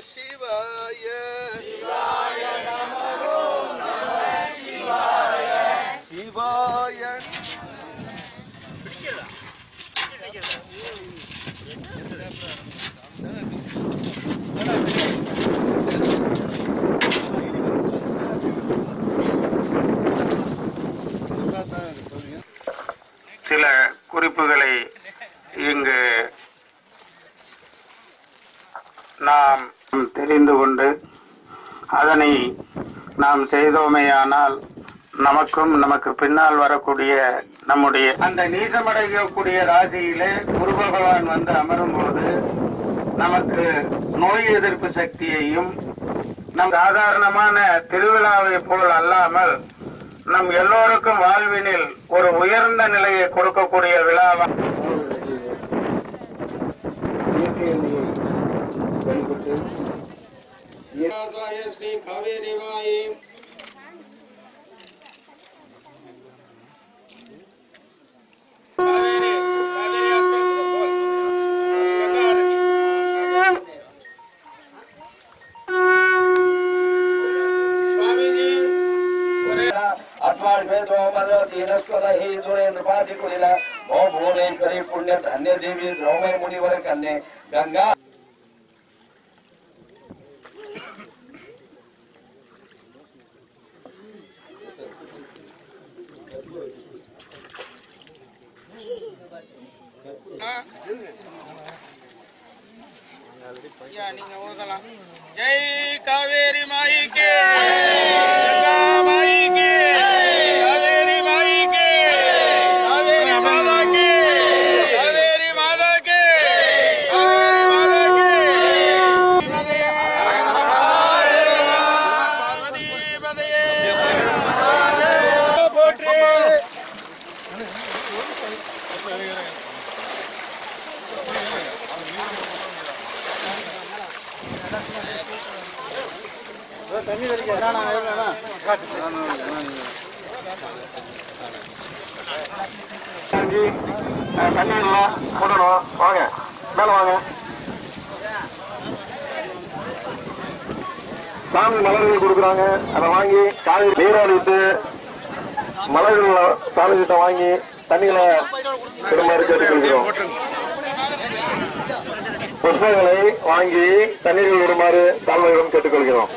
Shiva, yeah. Shiva. சில குறிப்புகளை இங்கு நாம் தெரிந்து கொண்டு அதனை நாம் செய்தோமேயானால் நமக்கும் நமக்கு பின்னால் வரக்கூடிய நம்முடைய அந்த நீசமடையக்கூடிய ராசியிலே குரு பகவான் வந்து அமரும் போது நமக்கு நோய் எதிர்ப்பு சக்தியையும் நம் சாதாரணமான திருவிழாவை போல் அல்லாமல் நம் எல்லோருக்கும் வாழ்வினில் ஒரு உயர்ந்த நிலையை கொடுக்கக்கூடிய விழாவா? ஸ்ரீ காவேரி மாயி காவேரி காவேரி அஷ்டோத்திரம் போல் சுவாமிஜி ತೀನಸ್ವರಹಿ ದುರೇಂದ್ರ ಪಾಠಿ ಕುಲಿಲ ಓ ಭುವನೇಶ್ವರಿ ಪುಣ್ಯ ಧನ್ಯ ದೇವಿ ದ್ರೌಮಯ ಮುನಿವರ ಕನ್ಯೆ ಗಂಗಾ நீங்க ஓதலாம் ஜெய் தண்ணீர்லாம் போடணும் வாங்க மேல வாங்க சாமி மலர்கள் கொடுக்குறாங்க. அதை வாங்கி காலை நீராடிட்டு மலர்கள் சாமி கிட்ட வாங்கி தண்ணிகளை பெருமாறு கேட்டுக்கொள்கிறோம் புத்தகங்களை வாங்கி தண்ணீர்கள் விடுமாறு தாழ்மையிடம் கேட்டுக்கொள்கிறோம்.